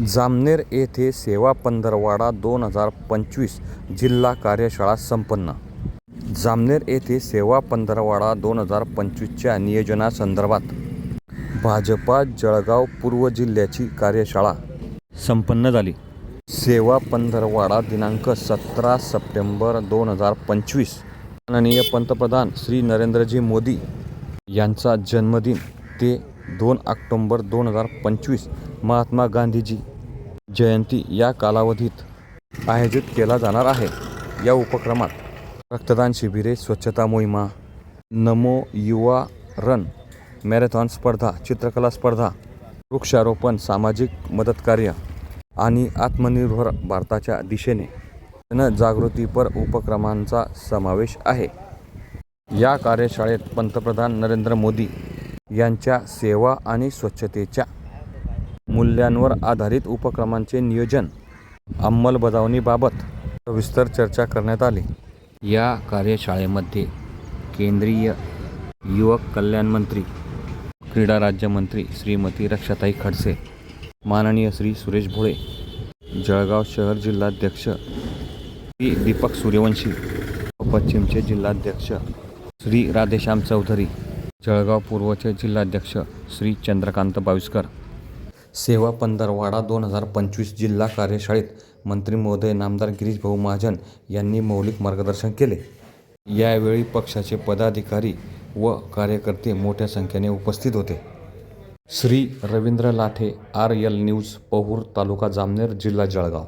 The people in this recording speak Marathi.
जामनेर येथे सेवा पंधरवाडा दोन हजार पंचवीस जिल्हा कार्यशाळा संपन्न. जामनेर येथे सेवा पंधरवाडा दोन हजार पंचवीसच्या नियोजनासंदर्भात भाजपा जळगाव पूर्व जिल्ह्याची कार्यशाळा संपन्न झाली. सेवा पंधरवाडा दिनांक सतरा सप्टेंबर दोन हजार पंचवीस माननीय पंतप्रधान श्री नरेंद्रजी मोदी यांचा जन्मदिन ते दोन ऑक्टोंबर दोन हजार पंचवीस महात्मा गांधीजी जयंती या कालावधीत आयोजित केला जाणार आहे. या उपक्रमात रक्तदान शिबिरे स्वच्छता मोहिमा नमो युवा रन मॅरेथॉन स्पर्धा चित्रकला स्पर्धा वृक्षारोपण सामाजिक मदतकार्य आणि आत्मनिर्भर भारताच्या दिशेने जनजागृतीपर उपक्रमांचा समावेश आहे. या कार्यशाळेत पंतप्रधान नरेंद्र मोदी यांच्या सेवा आणि स्वच्छतेच्या मूल्यांवर आधारित उपक्रमांचे नियोजन अंमलबजावणीबाबत सविस्तर चर्चा करण्यात आली. या कार्यशाळेमध्ये केंद्रीय युवक कल्याण मंत्री क्रीडा राज्यमंत्री श्रीमती रक्षाताई खडसे माननीय श्री सुरेश भोळे जळगाव शहर जिल्हाध्यक्ष श्री दीपक सूर्यवंशी व पश्चिमचे जिल्हाध्यक्ष श्री राधेश्याम चौधरी जळगाव पूर्वचे जिल्हाध्यक्ष श्री चंद्रकांत बाविस्कर सेवा पंधरवाडा दोन हजार पंचवीस जिल्हा कार्यशाळेत मंत्री महोदय नामदार गिरीश भाऊ महाजन यांनी मौलिक मार्गदर्शन केले. यावेळी पक्षाचे पदाधिकारी व कार्यकर्ते मोठ्या संख्येने उपस्थित होते. Shri Ravindra Lathe R L news Pahur taluka Jamner जिल्हा जळगाव.